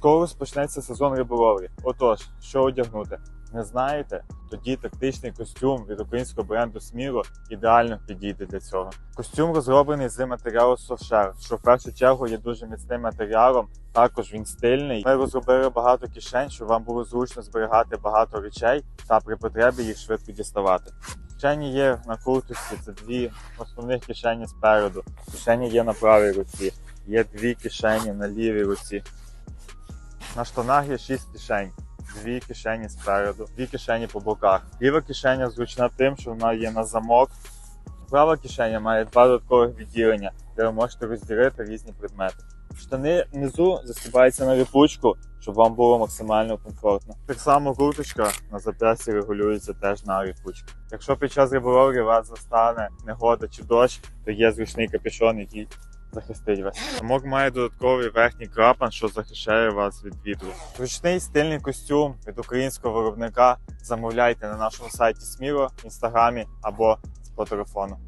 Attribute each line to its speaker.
Speaker 1: Скоро розпочнеться сезон риболовлі. Отож, що одягнути? Не знаєте? Тоді тактичний костюм від українського бренду Сміло ідеально підійде для цього. Костюм розроблений з матеріалу софшер, що в першу чергу є дуже міцним матеріалом. Також він стильний. Ми розробили багато кишень, щоб вам було зручно зберігати багато речей та при потребі їх швидко діставати. Кишені є на курточці, це дві основних кишені спереду. Кишені є на правій руці, є дві кишені на лівій руці. На штанах є 6 кишень, дві кишені спереду, дві кишені по боках. Ліва кишеня зручна тим, що вона є на замок. Права кишеня має два додаткових відділення, де ви можете розділити різні предмети. Штани внизу застібаються на ліпучку, щоб вам було максимально комфортно. Так само курточка на зап'ясті регулюється теж на ліпучку. Якщо під час риболовлі вас застане негода чи дощ, то є зручний капюшон, який захистить вас. Замок має додатковий верхній клапан, що захищає вас від вітру. Ручний стильний костюм від українського виробника замовляйте на нашому сайті Сміло, інстаграмі або по телефону.